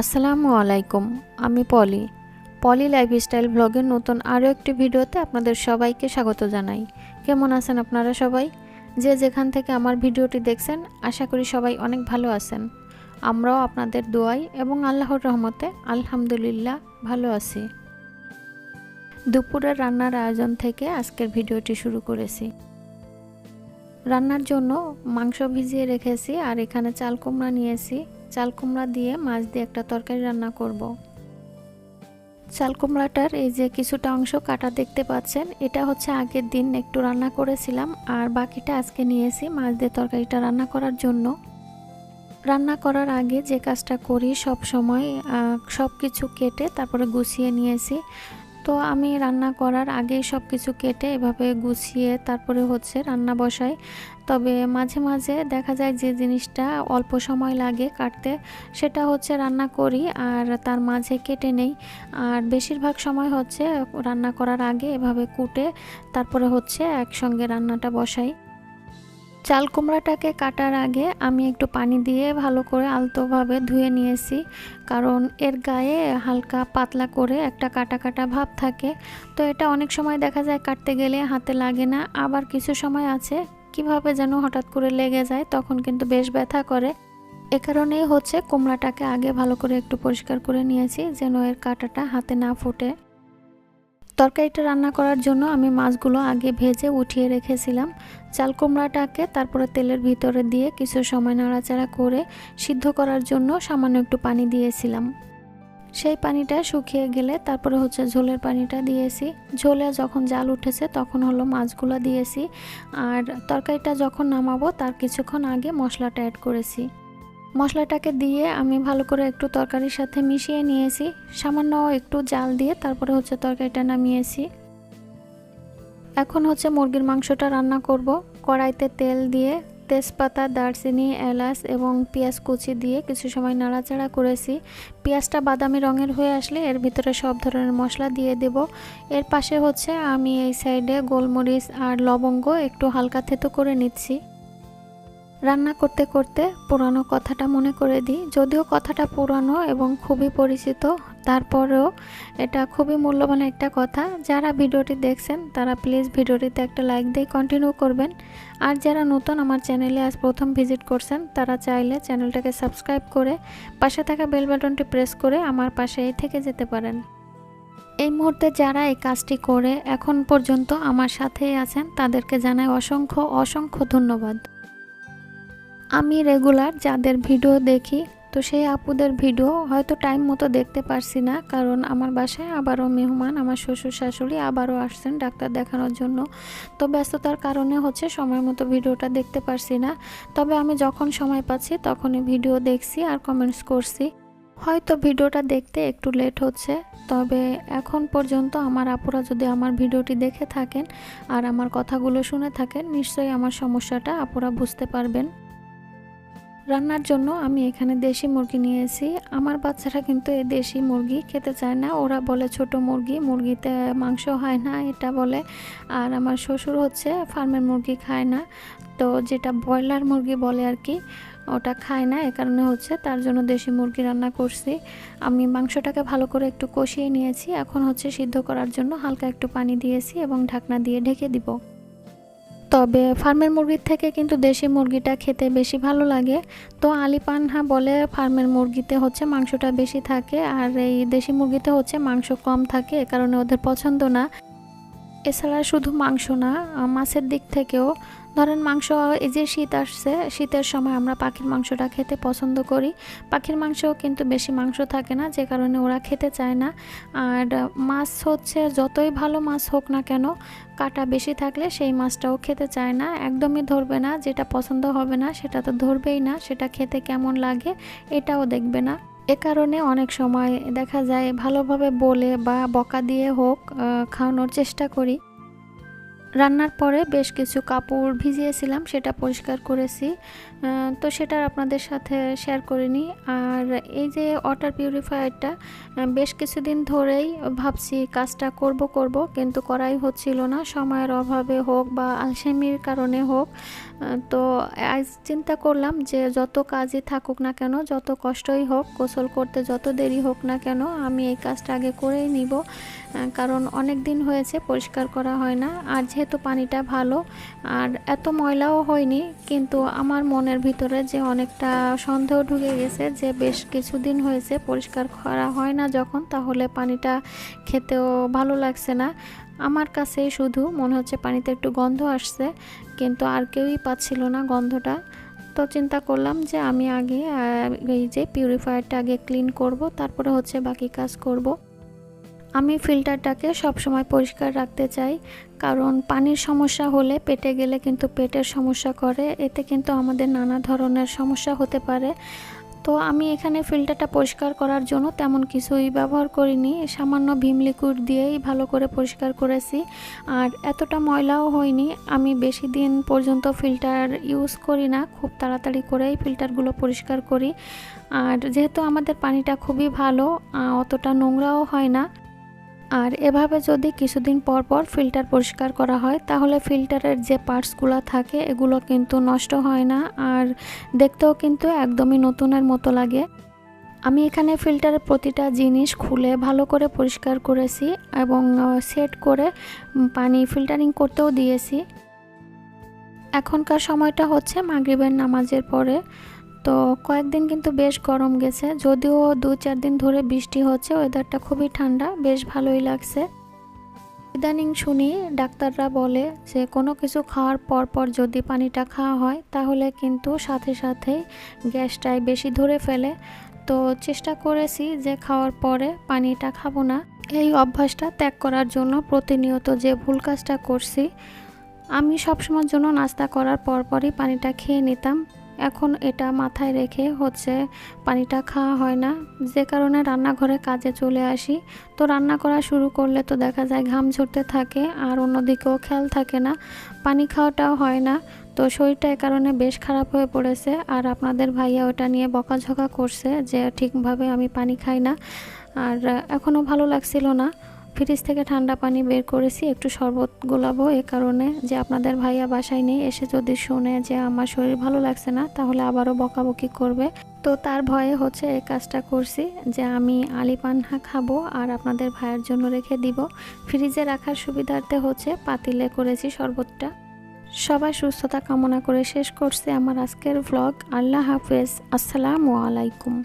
আসসালামু আলাইকুম, আমি পলি। পলি লাইফস্টাইল ব্লগের নতুন আরও একটি ভিডিওতে আপনাদের সবাইকে স্বাগত জানাই। কেমন আছেন আপনারা সবাই? যে যেখান থেকে আমার ভিডিওটি দেখছেন, আশা করি সবাই অনেক ভালো আছেন। আমরাও আপনাদের দোয়াই এবং আল্লাহর রহমতে আলহামদুলিল্লাহ ভালো আছি। দুপুরের রান্নার আয়োজন থেকে আজকের ভিডিওটি শুরু করেছি। রান্নার জন্য মাংস ভিজিয়ে রেখেছি আর এখানে চাল কুমড়া নিয়েছি। চাল কুমড়া দিয়ে মাছ দিয়ে একটা তরকারি রান্না করব। চাল কুমড়াটার এই যে কিছুটা অংশ কাটা দেখতে পাচ্ছেন, এটা হচ্ছে আগের দিন একটু রান্না করেছিলাম, আর বাকিটা আজকে নিয়েছি মাছ দিয়ে তরকারিটা রান্না করার জন্য রান্না করার আগে যে কাজটা করি সব সময় সব কিছু কেটে তারপরে গুছিয়ে নিয়েছি তো আমি রান্না করার আগেই সব কিছু কেটে এভাবে গুছিয়ে তারপরে হচ্ছে রান্না বসাই। তবে মাঝে মাঝে দেখা যায় যে জিনিসটা অল্প সময় লাগে কাটতে, সেটা হচ্ছে রান্না করি আর তার মাঝে কেটে নেই। আর বেশিরভাগ সময় হচ্ছে রান্না করার আগে এভাবে কুটে তারপরে হচ্ছে একসঙ্গে রান্নাটা বসাই। চাল কুমড়াটাকে কাটার আগে আমি একটু পানি দিয়ে ভালো করে আলতোভাবে ধুয়ে নিয়েছি। কারণ এর গায়ে হালকা পাতলা করে একটা কাটা কাটা ভাব থাকে। তো এটা অনেক সময় দেখা যায় কাটতে গেলে হাতে লাগে না। আবার কিছু সময় আছে কীভাবে যেন হঠাৎ করে লেগে যায়, তখন কিন্তু বেশ ব্যথা করে। এ কারণেই হচ্ছে কুমড়াটাকে আগে ভালো করে একটু পরিষ্কার করে নিয়েছি যেন এর কাটাটা হাতে না ফুটে। তরকারিটা রান্না করার জন্য আমি মাছগুলো আগে ভেজে উঠিয়ে রেখেছিলাম। চাল কুমড়াটাকে তারপরে তেলের ভিতরে দিয়ে কিছু সময় নাড়াচাড়া করে সিদ্ধ করার জন্য সামান্য একটু পানি দিয়েছিলাম। সেই পানিটা শুকিয়ে গেলে তারপরে হচ্ছে ঝোলের পানিটা দিয়েছি। ঝোলে যখন জাল উঠেছে তখন হলো মাছগুলো দিয়েছি। আর তরকারিটা যখন নামাবো তার কিছুক্ষণ আগে মশলাটা অ্যাড করেছি। মশলাটাকে দিয়ে আমি ভালো করে একটু তরকারির সাথে মিশিয়ে নিয়েছি। সামান্য একটু জাল দিয়ে তারপরে হচ্ছে তরকারিটা নামিয়েছি। এখন হচ্ছে মুরগির মাংসটা রান্না করব। কড়াইতে তেল দিয়ে তেজপাতা, দারচিনি, এলাচ এবং পেঁয়াজ কুচি দিয়ে কিছু সময় নাড়াচাড়া করেছি। পেঁয়াজটা বাদামি রঙের হয়ে আসলে এর ভিতরে সব ধরনের মশলা দিয়ে দেব। এর পাশে হচ্ছে আমি এই সাইডে গোলমরিচ আর লবঙ্গ একটু হালকা থেতো করে নিচ্ছি। রান্না করতে করতে পুরানো কথাটা মনে করে দিই। যদিও কথাটা পুরানো এবং খুবই পরিচিত, তারপরেও এটা খুবই মূল্যবান একটা কথা। যারা ভিডিওটি দেখছেন, তারা প্লিজ ভিডিওটিতে একটা লাইক দিয়ে কন্টিনিউ করবেন। আর যারা নতুন আমার চ্যানেলে আজ প্রথম ভিজিট করছেন, তারা চাইলে চ্যানেলটাকে সাবস্ক্রাইব করে পাশে থাকা বেল বাটনটি প্রেস করে আমার পাশেই থেকে যেতে পারেন। এই মুহূর্তে যারা এই কাজটি করে এখন পর্যন্ত আমার সাথেই আছেন, তাদেরকে জানাই অসংখ্য অসংখ্য ধন্যবাদ। আমি রেগুলার যাদের ভিডিও দেখি, তো সেই আপুদের ভিডিও হয়তো টাইম মতো দেখতে পারছি না, কারণ আমার বাসায় আবারও মেহমান, আমার শ্বশুর শাশুড়ি আবারও আসছেন ডাক্তার দেখানোর জন্য। তো ব্যস্ততার কারণে হচ্ছে সময় মতো ভিডিওটা দেখতে পারছি না। তবে আমি যখন সময় পাচ্ছি তখনই ভিডিও দেখছি আর কমেন্টস করছি। হয়তো ভিডিওটা দেখতে একটু লেট হচ্ছে, তবে এখন পর্যন্ত আমার আপুরা যদি আমার ভিডিওটি দেখে থাকেন আর আমার কথাগুলো শুনে থাকেন, নিশ্চয়ই আমার সমস্যাটা আপুরা বুঝতে পারবেন। রান্নার জন্য আমি এখানে দেশি মুরগি নিয়েছি। আমার বাচ্চারা কিন্তু এই দেশি মুরগি খেতে চায় না। ওরা বলে ছোট মুরগি, মুরগিতে মাংস হয় না, এটা বলে। আর আমার শ্বশুর হচ্ছে ফার্মের মুরগি খায় না। তো যেটা ব্রয়লার মুরগি বলে আর কি, ওটা খায় না। এ কারণে হচ্ছে তার জন্য দেশি মুরগি রান্না করছি। আমি মাংসটাকে ভালো করে একটু কষিয়ে নিয়েছি। এখন হচ্ছে সিদ্ধ করার জন্য হালকা একটু পানি দিয়েছি এবং ঢাকনা দিয়ে ঢেকে দিব। তবে ফার্মের মুরগির থেকে কিন্তু দেশি মুরগিটা খেতে বেশি ভালো লাগে। তো আলি পানহা বলে ফার্মের মুরগিতে হচ্ছে মাংসটা বেশি থাকে আর এই দেশি মুরগিতে হচ্ছে মাংস কম থাকে, এ কারণে ওদের পছন্দ না। এছাড়া শুধু মাংস না মাছের দিক থেকেও ধরেন মাংস, এই যে শীত আসছে, শীতের সময় আমরা পাখির মাংসটা খেতে পছন্দ করি। পাখির মাংসও কিন্তু বেশি মাংস থাকে না, যে কারণে ওরা খেতে চায় না। আর মাছ হচ্ছে, যতই ভালো মাছ হোক না কেন, কাটা বেশি থাকলে সেই মাছটাও খেতে চায় না। একদমই ধরবে না, যেটা পছন্দ হবে না, সেটা তো ধরবেই না, সেটা খেতে কেমন লাগে, এটাও দেখবে না। এ কারণে অনেক সময় দেখা যায়, ভালোভাবে বলে বা বকা দিয়ে হোক খাওয়ানোর চেষ্টা করি। রান্নার পরে বেশ কিছু কাপড় ভিজিয়েছিলাম সেটা পরিষ্কার করেছি। তো সেটা আপনাদের সাথে শেয়ার করিনি। আর এই যে ওয়াটার পিউরিফায়ারটা বেশ কিছুদিন ধরেই ভাবছি কাজটা করব করব, কিন্তু করাই হচ্ছিল না। সময়ের অভাবে হোক বা আলসেমির কারণে হোক তো আজ চিন্তা করলাম যে যত কাজই থাকুক না কেন, যত কষ্টই হোক, গোসল করতে যত দেরি হোক না কেন, আমি এই কাজটা আগে করেই নিব। কারণ অনেক দিন হয়েছে, পরিষ্কার করা হয় না। আর যেহেতু পানিটা ভালো, আর এত ময়লাও হয়নি, কিন্তু আমার মনের ভিতরে যে অনেকটা সন্দেহ ঢুকে গেছে যে বেশ কিছুদিন হয়েছে, পরিষ্কার করা হয় না যখন, তাহলে পানিটা খেতেও ভালো লাগছে না। আমার কাছেই শুধু মনে হচ্ছে পানিতে একটু গন্ধ আসছে, কিন্তু আর কেউই পাচ্ছিল না গন্ধটা। তো চিন্তা করলাম যে আমি আগে এই যে পিউরিফায়ারটা আগে ক্লিন করব, তারপরে হচ্ছে বাকি কাজ করব। আমি ফিল্টারটাকে সবসময় পরিষ্কার রাখতে চাই। কারণ পানির সমস্যা হলে পেটে গেলে কিন্তু পেটের সমস্যা করে। এতে কিন্তু আমাদের নানা ধরনের সমস্যা হতে পারে। তো আমি এখানে ফিল্টারটা পরিষ্কার করার জন্য তেমন কিছুই ব্যবহার করিনি। সামান্য ভীম লিকুইড দিয়েই ভালো করে পরিষ্কার করেছি। আর এতটা ময়লাও হয়নি। আমি বেশি দিন পর্যন্ত ফিল্টার ইউজ করি না। খুব তাড়াতাড়ি করেই ফিল্টারগুলো পরিষ্কার করি। আর যেহেতু আমাদের পানিটা খুবই ভালো অতটা নোংরাও হয় না। আর এভাবে যদি কিছুদিন পর পর ফিল্টার পরিষ্কার করা হয়, তাহলে ফিল্টারের যে পার্টসগুলো থাকে, এগুলো কিন্তু নষ্ট হয় না। আর দেখতেও কিন্তু একদমই নতুনের মতো লাগে। আমি এখানে ফিল্টারের প্রতিটা জিনিস খুলে ভালো করে পরিষ্কার করেছি এবং সেট করে পানি ফিল্টারিং করতেও দিয়েছি। এখনকার সময়টা হচ্ছে মাগরিবের নামাজের পরে। তো কয়েকদিন কিন্তু বেশ গরম গেছে, যদিও দু চার দিন ধরে বৃষ্টি হচ্ছে ওয়েদারটা খুবই ঠান্ডা, বেশ ভালোই লাগছে। ইদানিং শুনি ডাক্তাররা বলে যে, কোনো কিছু খাওয়ার পর পর যদি পানিটা খাওয়া হয়, তাহলে কিন্তু সাথে সাথেই গ্যাসটাই বেশি ধরে ফেলে। তো চেষ্টা করেছি যে খাওয়ার পরে পানিটা খাব না। এই অভ্যাসটা ত্যাগ করার জন্য প্রতিনিয়ত যে ভুল কাজটা করছি, আমি সবসময়ের জন্য নাস্তা করার পরপরই পানিটা খেয়ে নিতাম। এখন এটা মাথায় রেখে হচ্ছে পানিটা খাওয়া হয় না। যে কারণে রান্নাঘরে কাজে চলে আসি। তো রান্না করা শুরু করলে তো দেখা যায় ঘাম ঝরতে থাকে আর অন্যদিকেও খেয়াল থাকে না। পানি খাওয়াটাও হয় না। তো শরীরটা এ কারণে বেশ খারাপ হয়ে পড়েছে। আর আপনাদের ভাইয়া ওটা নিয়ে বকাঝকা করছে যে ঠিকভাবে আমি পানি খাই না। আর এখনও ভালো লাগছিল না। ফ্রিজ থেকে ঠান্ডা পানি বের করেছি, একটু শরবত গোলাবো এ কারণে যে আপনাদের ভাইয়া বাসায় নেই, এসে যদি শুনে যে আমার শরীর ভালো লাগছে না, তাহলে আবারও বকাবকি করবে। তো তার ভয়ে হচ্ছে এই কাজটা করছি যে আমি আলি পান্না খাব আর আপনাদের ভাইয়ের জন্য রেখে দিব। ফ্রিজে রাখার সুবিধার্থে হচ্ছে পাতিলে করেছি শরবতটা। সবাই সুস্থতা কামনা করে শেষ করছে আমার আজকের ভ্লগ আল্লাহ হাফেজ। আসসালামু আলাইকুম।